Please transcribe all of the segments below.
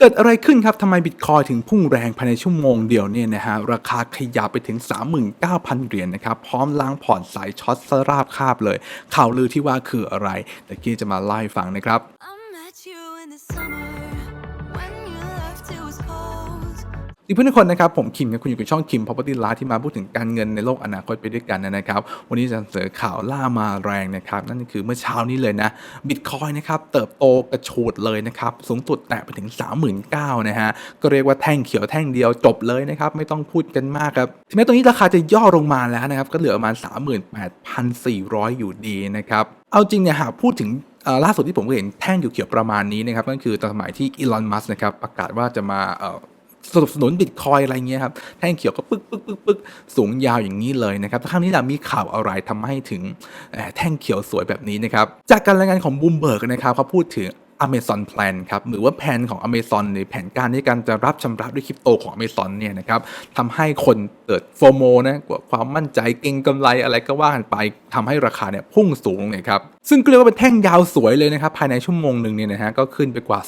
เกิดอะไรขึ้นครับทำไมบิตคอยถึงพุ่งแรงภายในชั่วโมงเดียวเนี่ยนะฮะราคาขยับไปถึง 39,000 เหรียญนะครับ พร้อมล้างผ่อนสายช็อตสราบคาบเลย ข่าวลือที่ว่าคืออะไร แต่กี้จะมาไล่ฟังนะครับ อีกเพื่อนทุกคนนะครับผมคิมครับคุณอยู่กับช่องคิม Property Live ที่มาพูดถึงการเงินในโลกอนาคตไปด้วยกันนะครับวันนี้จะเสนอข่าวล่ามาแรงนะครับนั่นคือเมื่อเช้านี้เลยนะบิตคอยนะครับเติบโตกระโชดเลยนะครับสูงสุดแตะไปถึง 39,000นะฮะก็เรียกว่าแท่งเขียวแท่งเดียวจบเลยนะครับไม่ต้องพูดกันมากครับถึงแม้ตรงนี้ราคาจะย่อลงมาแล้วนะครับก็เหลือประมาณ 38,400 อยู่ดีนะครับเอาจริงเนี่ยหากพูดถึงล่าสุดที่ผมเห็นแท่งเขียวๆประมาณนี้นะครับนั่นคือตอนสมัยที่อีลอนมัสนะครับประกาศว่าจะมาเอ่อ สนับสนุนบิตคอยอะไรเงี้ยครับแท่งเขียวก็ปึ๊กปึ๊กปึ๊กปึ๊กสูงยาวอย่างนี้เลยนะครับครั้งนี้เรามีข่าวอะไรทำให้ถึงแท่งเขียวสวยแบบนี้นะครับจากการรายงานของบูมเบิร์กนะครับเขาพูดถึง Amazon Plan ครับหรือว่าแผนของ Amazon ในแผนการในการจะรับชำระด้วยคริปโตของ Amazon เนี่ยนะครับทำให้คนเกิดโฟโมนะกว่าความมั่นใจเก่งกำไรอะไรก็ว่ากันไปทำให้ราคาเนี่ยพุ่งสูงเลยครับซึ่งเรียกว่าเป็นแท่งยาวสวยเลยนะครับภายในชั่วโมงหนึ่งเนี่ยนะฮะก็ขึ้นไปกว่า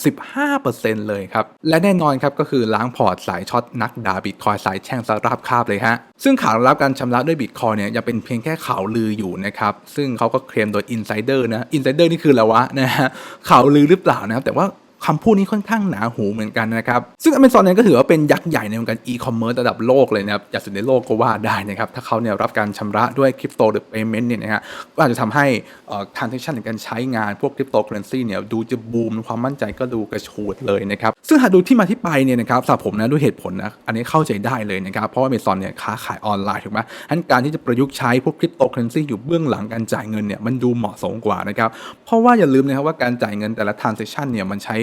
15%เลยครับและแน่นอนครับก็คือล้างพอร์ตสายช็อตนักด่าบิตคอยสายแช่งสาราบคาบเลยฮะ ซึ่งข่าวรับการชำระด้วยบิตคอยเนี่ยยังเป็นเพียงแค่ข่าวลืออยู่นะครับ ซึ่งเขาก็เคลมโดยอินไซเดอร์นะอินไซเดอร์นี่คืออะไรวะนะฮะข่าวลือหรือเปล่านะครับ แต่ว่า คำพูดนี้ค่อนข้างหนาหูเหมือนกันนะครับ ซึ่ง Amazon เนี่ยก็ถือว่าเป็นยักษ์ใหญ่ในวงการอีคอมเมิร์ซระดับโลกเลยนะครับใหญ่สุดในโลกก็ว่าได้นะครับ ถ้าเขาเนี่ยรับการชำระด้วยคริปโตหรือ payment เนี่ยนะฮะก็อาจจะทำให้เอ่อ transaction ในการใช้งานพวกคริปโตเคอเรนซีเนี่ยดูจะบูมความมั่นใจก็ดูกระชูดเลยนะครับซึ่งหากดูที่มาที่ไปเนี่ยนะครับสำหรับผมนะด้วยเหตุผลนะอันนี้เข้าใจได้เลยนะครับเพราะว่า Amazon เนี่ยค้าขายออนไลน์ถูกไหมอันการที่จะประยุกต์ใช้พวกคริปโตเคอเรนซีอยู่เบื้องหลังการจ่ายเงินเนี่ยมันดูเหมาะสมกว่านะครับเพราะว่าอย่าลืมนะครับว่าการจ่ายเงินแต่ละ transaction เนี่ยมันใช้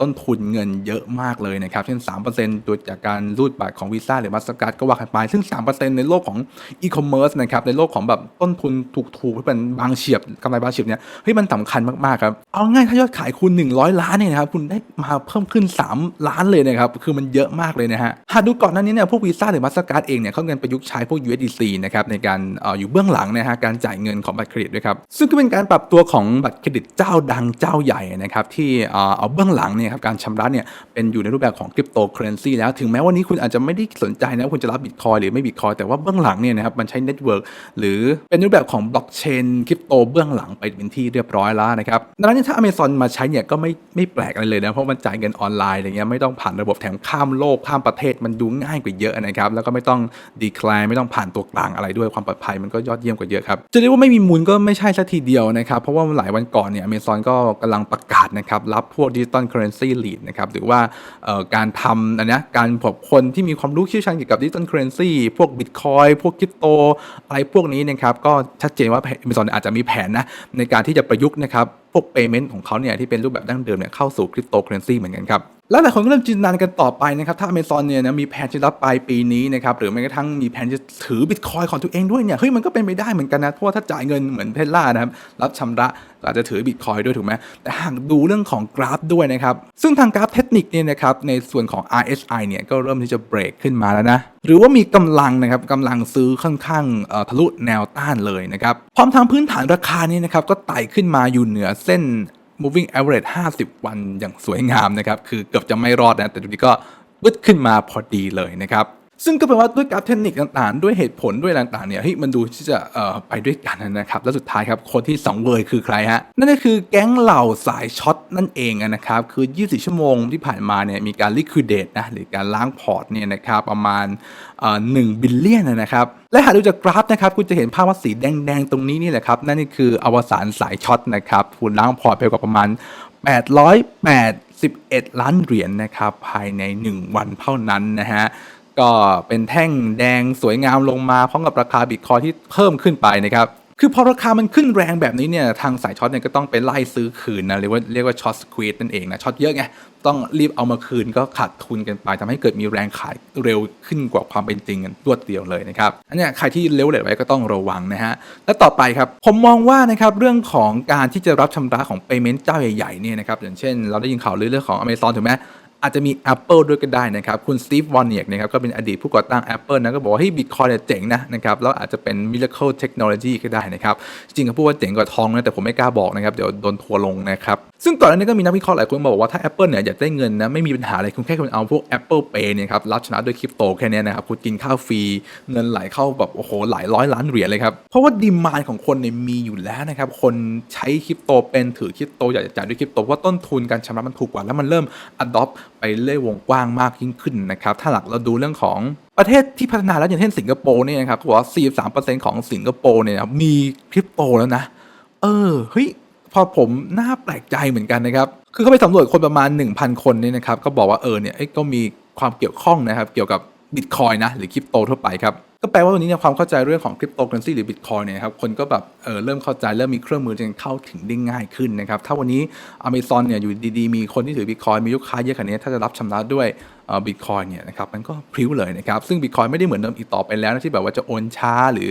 ต้นทุนเงินเยอะมากเลยนะครับเช่น3%โดยจากการรูดบัตรของวีซ่าหรือมาสการ์ดก็ว่ากันไป ซึ่ง 3%ในโลกของอีคอมเมิร์ซนะครับในโลกของแบบต้นทุนถูกๆที่เป็นบางเฉียบกำไรบางเฉียบเนี่ยเฮ้ยมันสำคัญมากๆครับเอาง่ายถ้ายอดขายคุณ 100 ล้านเนี่ยนะครับคุณได้มาเพิ่มขึ้น 3 ล้านเลยนะครับคือมันเยอะมากเลยนะฮะหากดูก่อนหน้านี้เนี่ยพวกวีซ่าหรือมาสการ์ดเองเนี่ยเขาเงินประยุกต์ใช้พวก USDC นะครับในการออยู่เบื้องหลังนะฮะการจ่ายเงินของบัตรเครดิตด้วยครับซึ่งก็เป็นการปรับตัวของบัตรเครดิตเจ้าดังเจ้าใหญ่นะครับที่เอ่อเอาเบื้ื้องหลังเนี่ยครับการชำระเนี่ยเป็นอยู่ในรูปแบบของคริปโตเคอเรนซีแล้วถึงแม้วันนี้คุณอาจจะไม่ได้สนใจนะคุณจะรับบิตคอยหรือไม่บิตคอยแต่ว่าเบื้องหลังเนี่ยนะครับมันใช้เน็ตเวิร์กหรือเป็นรูปแบบของบล็อกเชนคริปโตเบื้องหลังไปเป็นที่เรียบร้อยแล้วนะครับดังนั้นถ้า Amazon มาใช้เนี่ยก็ไม่ไม่แปลกอะไรเลยนะเพราะมันจ่ายเงินออนไลน์อะไรเงี้ยไม่ต้องผ่านระบบแถมข้ามโลกข้ามประเทศมันดูง่ายกว่าเยอะนะครับแล้วก็ไม่ต้องดีคลายไม่ต้องผ่านตัวกลางอะไรด้วยความปลอดภัยมันก็ยอดเยี่ยมกว่าเยอะครับจะเรียกว่าไม่มีมูลก็ไม่ใช่สัทีเดียวนะครับเพราะว่าหลายวันก่อนเนี่ย Amazon ก็กำลังประกาศนะครับรับพวกดิจิตอลเคอเรนซีลีดนะครับหรือว่าการทำอันเนี้ยการพบคนที่มีความรู้เชี่ยวชาญเกี่ยวกับดิจิตอลเคอเรนซีพวกบิตคอยพวกคริปโตอะไรพวกนี้นะครับก็ชัดเจนว่า Amazon อาจจะมีแผนนะในการที่จะประยุกต์นะครับพวก payment ของเขาเนี่ยที่เป็นรูปแบบดั้งเดิมเนี่ยเข้าสู่คริปโตเคอเรนซีเหมือนกันครับ แล้วหลายคนก็เริ่มจินตนาการกันต่อไปนะครับ ถ้า Amazon เนี่ยนะมีแผนจะรับปลายปีนี้นะครับหรือแม้กระทั่งมีแผนจะถือบิตคอยของตัวเองด้วยเนี่ยเฮ้ยมันก็เป็นไปได้เหมือนกันนะเพราะว่าถ้าจ่ายเงินเหมือนเทสลานะครับรับชำระอาจจะถือบิตคอยด้วยถูกไหมแต่หากดูเรื่องของกราฟด้วยนะครับ ซึ่งทางกราฟเทคนิคเนี่ยนะครับในส่วนของ RSI เนี่ยก็เริ่มที่จะเบรกขึ้นมาแล้วนะ หรือว่ามีกำลังนะครับกำลังซื้อค่อนข้างทะลุแนวต้านเลยนะครับพร้อมทางพื้นฐานราคานี้นะครับก็ไต่ขึ้นมาอยู่เหนือเส้น moving average 50 วันอย่างสวยงามนะครับ คือเกือบจะไม่รอดนะ แต่ทุกทีก็วึดขึ้นมาพอดีเลยนะครับ ซึ่งก็แปลว่าด้วยกราฟเทคนิคต่างๆ ด้วยเหตุผลด้วยต่างๆเนี่ยเฮ้ยมันดูที่จะไปด้วยกันนะครับ แล้วสุดท้ายครับคนที่สังเวยคือใครฮะนั่นก็คือแก๊งเหล่าสายช็อตนั่นเองนะครับ คือ 24 ชั่วโมงที่ผ่านมาเนี่ยมีการ liquidate นะหรือการล้างพอร์ตเนี่ยนะครับประมาณเอ่อ1บิลเลียนนะครับและหากดูจากกราฟนะครับคุณจะเห็นภาพว่าสีแดงๆ ตรงนี้นี่แหละครับ นั่นก็คืออวสานสายช็อตนะครับคุณล้างพอร์ตไปกว่าประมาณ881ล้านเหรียญนะครับภายใน 1 วันเท่านั้นนะฮะ ก็เป็นแท่งแดงสวยงามลงมาพร้อมกับราคาบิตคอยที่เพิ่มขึ้นไปนะครับคือพอราคามันขึ้นแรงแบบนี้เนี่ยทางสายช็อตเนี่ยก็ต้องไปไล่ซื้อคืนนะเรียกว่าเรียกว่าช็อตสควีดนั่นเองนะช็อตเยอะไงต้องรีบเอามาคืนก็ขาดทุนกันไปทำให้เกิดมีแรงขายเร็วขึ้นกว่าความเป็นจริงกันรวดเดียวเลยนะครับอันนี้ใครที่เลี้ยวเหลวไว้ก็ต้องระวังนะฮะและต่อไปครับผมมองว่านะครับเรื่องของการที่จะรับชำระของ payment เจ้าใหญ่ๆเนี่ยนะครับอย่างเช่น เราได้ยินข่าวเรื่องของ Amazon ถูกไหม อาจจะมี Apple ด้วยก็ได้นะครับ คุณสตีฟวอนเนียกนะครับก็เป็นอดีตผู้ก่อตั้ง Apple นะก็บอกว่าเฮ้ยบิตคอยเนี่ยเจ๋งนะนะครับแล้วอาจจะเป็น miracle technology ก็ได้นะครับ จริงๆเขาพูดว่าเจ๋งกว่าทองนะแต่ผมไม่กล้าบอกนะครับ เดี๋ยวโดนทัวร์ลงนะครับ ซึ่งก่อนหน้านี้ก็มีนักวิเคราะห์หลายคนบอกว่าถ้า Apple เนี่ยอยากได้เงินนะไม่มีปัญหาอะไรคุณแค่คุณเอาพวก Apple Pay เนี่ยครับรับชนะด้วยคริปโตแค่นี้นะครับคุณกินข้าวฟรีเงินไหลเข้าแบบโอ้โหหลายร้อยล้านเหรียญเลยครับเพราะว่าดีมานของคนเนี่ยมีอยู่แล้วนะครับคนใช้คริปโตเป็นถือคริปโตอยากจะจ่ายด้วยคริปโตเพราะต้นทุนการชำระมันถูกกว่าแล้วมันเริ่ม adopt ไปเรื่อยวงกว้างมากยิ่งขึ้นนะครับถ้าหลักเราดูเรื่องของประเทศที่พัฒนาแล้วอย่างเช่นสิงคโปร์เนี่ยนะครับเขาบอกว่า43%ของสิงคโปร์เนี่ยมีคริปโตแล้วนะ เออเฮ้ยพอผมน่าแปลกใจเหมือนกันนะครับ คือเขาไปสำรวจคนประมาณ 1,000 คนเนี่ยนะครับ ก็บอกว่าเออเนี่ยเอ้ยก็มีความเกี่ยวข้องนะครับ เกี่ยวกับบิตคอยนะ หรือคริปโตทั่วไปครับ ก็แปลว่าวันนี้เนี่ยความเข้าใจเรื่องของคริปโตเคอเรนซีหรือบิตคอยเนี่ยครับคนก็แบบเออเริ่มเข้าใจเริ่มมีเครื่องมือจะเข้าถึงได้ง่ายขึ้นนะครับถ้าวันนี้ Amazon เนี่ยอยู่ดีๆ มีคนที่ถือบิตคอยมีลูกค้าเยอะขนาดนี้ถ้าจะรับชำระด้วยบิตคอยเนี่ยนะครับมันก็พริ้วเลยนะครับซึ่งบิตคอยไม่ได้เหมือนเดิมอีกต่อไปแล้วนะที่แบบว่าจะโอนช้าหรือ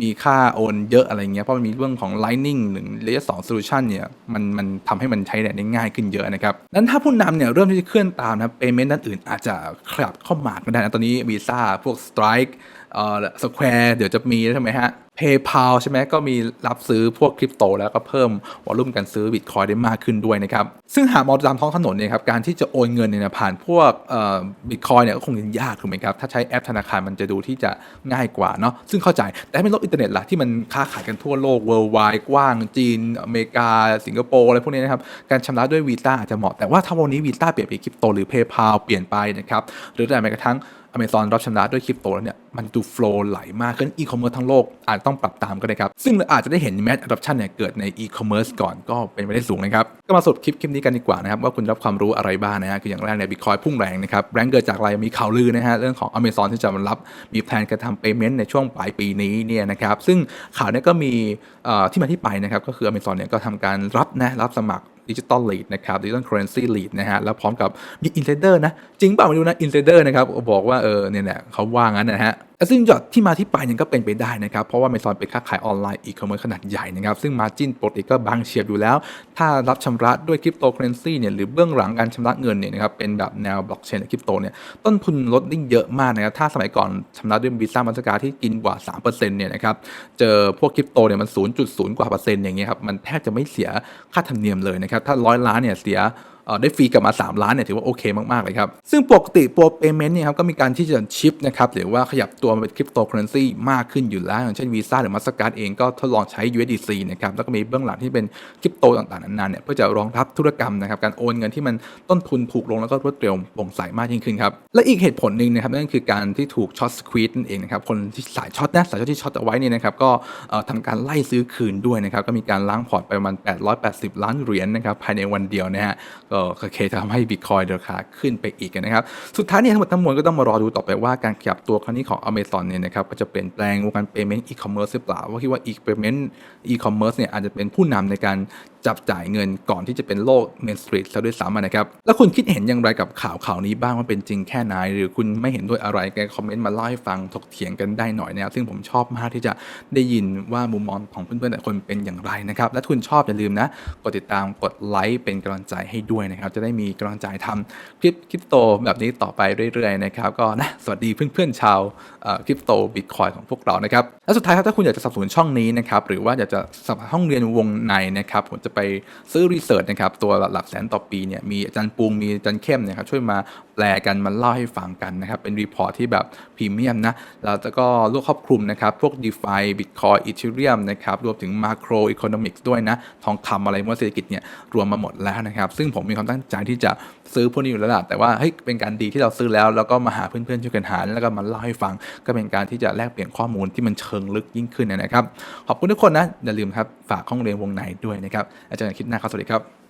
มีค่าโอนเยอะอะไรเงี้ยเพราะมันมีเรื่องของ Lightning หรือ Layer 2 Solution เนี่ยมันมันทำให้มันใช้ได้ง่ายขึ้นเยอะนะครับนั้นถ้าผู้นำเนี่ยเริ่มที่จะเคลื่อนตามนะ payment ด้านอื่นอาจจะขยับเข้ามาก็ได้นะตอนนี้ Visa พวก Strike เอ่อสแควร์เดี๋ยวจะมีใช่ไหมฮะ PayPal ใช่ไหมก็มีรับซื้อพวกคริปโต แล้วก็เพิ่มวอลุ่มการซื้อบิตคอยได้มากขึ้นด้วยนะครับ ซึ่งหากมองตามท้องถนนเนี่ยครับการที่จะโอนเงินเนี่ยนะผ่านพวกอ่อบิตคอยเนี่ยก็คงยังยากถูกไหมครับ ถ้าใช้แอปธนาคารมันจะดูที่จะง่ายกว่าเนาะซึ่งเข้าใจแต่ถ้าเป็นโลกอินเทอร์เน็ตล่ะที่มันค้าขายกันทั่วโลก worldwide กว้างจีน อเมริกา สิงคโปร์อะไรพวกนี้นะครับการชำระด้วยวีซ่าอาจจะเหมาะแต่ว่าถ้าวันนี้วีซ่าเปลี่ยนเป็นคริปโตหรือ PayPal เปลี่ยนไปนะครับหรือแต่แม้กระทั่ง Amazon รับชำระด้วยคริปโตแล้วเนี่ย มันดูโฟล์ไหลมากขึ้นอีคอมเมิร์ซทั้งโลกอาจต้องปรับตามก็ได้ครับ ซึ่งอาจจะได้เห็นแมส adoption เนี่ยเกิดในอีคอมเมิร์ซก่อนก็เป็นไปได้สูงนะครับ ก็มาสรุปคลิปคลิปนี้กันดีกว่านะครับ ว่าคุณรับความรู้อะไรบ้างนะฮะคืออย่างแรกเนี่ยบิตคอยพุ่งแรงนะครับแรงเกิดจากอะไรมีข่าวลือนะฮะเรื่องของ Amazon ที่จะมารับมีแพลนการทำ payment ในช่วงปลายปีนี้เนี่ยนะครับซึ่งข่าวเนี้ก็มีที่มาที่ไปนะครับก็คือ Amazon เนี่ยก็ทำการรับนะรับสมัครดิจิตอลลีดนะครับดิจิตอลเคอร์เรนซีลีดนะฮะแล้วพร้อมกับมีอินไซเดอร์นะ จริงเปล่าไม่รู้นะอินไซเดอร์นะครับบอกว่าเออเนี่ยแหละเขาว่างั้นนะฮะซึ่งยอดที่มาที่ไปเนี่ยก็เป็นไปได้นะครับ เพราะว่า Amazon เป็นค้าขายออนไลน์อีคอมเมิร์ซขนาดใหญ่นะครับ ซึ่งมาจินปกติก็บางเฉียบอยู่แล้ว ถ้ารับชำระด้วยคริปโตเคอเรนซีเนี่ยหรือเบื้องหลังการชำระเงินเนี่ยนะครับเป็นแบบแนวบล็อกเชนหรือคริปโตเนี่ยต้นทุนลดได้เยอะมากนะครับ ถ้าสมัยก่อนชำระด้วยวีซ่ามาสการที่กินกว่า3%เนี่ยนะครับเจอพวกคริปโตเนี่ยมัน 0.0 กว่าเปอร์เซ็นต์อย่างเงี้ยครับมันแทบจะไม่เสียค่าธรรมเนียมเลยนะครับถ้าร้อยล้านเนี่ยเสีย ได้ฟรีกลับมา 3 ล้านเนี่ยถือว่าโอเคมากๆเลยครับ ซึ่งปกติตัว payment เนี่ยครับก็มีการที่จะชิปนะครับหรือว่าขยับตัวมาเป็นคริปโตเคอเรนซีมากขึ้นอยู่แล้ว อย่างเช่น Visa หรือ Mastercard เองก็ทดลองใช้ USDC นะครับแล้วก็มีเบื้องหลังที่เป็นคริปโตต่างๆนานาเนี่ยเพื่อจะรองรับธุรกรรมนะครับการโอนเงินที่มันต้นทุนถูกลงแล้วก็รวดเร็วโปร่งใสมากยิ่งขึ้นครับและอีกเหตุผลหนึ่งนะครับนั่นคือการที่ถูกช็อตสควีดนั่นเองนะครับคนที่สายช็อตนะสายช็อตที่ช็อตเอาไว้เนี่ยนะครับก็เอ่อทำการไล่ซื้อคืนด้วยนะครับก็มีการล้างพอร์ตไปประมาณ880 ล้านเหรียญนะครับภายในวันเดียวนะฮะก็โอเคทำให้บิตคอยราคาขึ้นไปอีกนะครับ สุดท้ายเนี่ยทั้งหมดทั้งมวลก็ต้องมารอดูต่อไปว่าการขยับตัวครั้งนี้ของ Amazon เนี่ยนะครับจะเปลี่ยนแปลงวงการ payment e-commerce หรือเปล่า ว่าคิดว่า e-payment e-commerce เนี่ยอาจจะเป็นผู้นำในการจับจ่ายเงินก่อนที่จะเป็นโลก Main Street ซะด้วยซ้ำนะครับ แล้วคุณคิดเห็นอย่างไรกับข่าวข่าวนี้บ้างว่าเป็นจริงแค่ไหน หรือคุณไม่เห็นด้วยอะไรแกคอมเมนต์มาเล่าให้ฟังถกเถียงกันได้หน่อยนะครับซึ่งผมชอบมากที่จะได้ยินว่ามุมมองของเพื่อนๆแต่คนเป็นอย่างไรนะครับและคุณชอบอย่าลืมนะกดติดตามกดไลค์เป็นกำลังใจให้ด้วยนะครับ จะได้มีกำลังใจทำคลิปคริปโตแบบนี้ต่อไปเรื่อยๆนะครับ ก็นะสวัสดีเพื่อนๆชาวคริปโตบิตคอยของพวกเรานะครับ และสุดท้ายครับถ้าคุณอยากจะสนับสนุนช่องนี้นะครับหรือว่าอยากจะสมัครห้องเรียนวงในนะครับผมจะไปซื้อรีเสิร์ชนะครับตัวหลักแสนต่อปีเนี่ยมีอาจารย์ปูงมีอาจารย์เข้มเนี่ยครับช่วยมาแปลกันมาเล่าให้ฟังกันนะครับเป็นรีพอร์ตที่แบบพรีเมียมนะแล้วก็รวบครอบคลุมนะครับพวก d e f i Bitcoin Ethereum นะครับรวมถึง Macro Economics ด้วยนะทองคำอะไรมั่วเศรษฐกิจเนี่ยรวมมาหมดแล้วนะครับ ซึ่งผมมีความตั้งใจที่จะซื้อพวกนี้อยู่แล้วล่ะแต่ว่าเฮ้ยเป็นการดีที่เราซื้อแล้วแล้วก็มาหาเพื่อนๆช่วยกันหาแล้วก็มาเล่าให้ฟัง ก็เป็นการที่จะแลกเปลี่ยนข้อมูลที่มันเชิงลึกยิ่งขึ้นนะครับ ขอบคุณทุกคนนะอย่าลืมครับฝากห้องเรียนวงในด้วยนะครับอาจารย์คิดหน้าครับสวัสดีครับ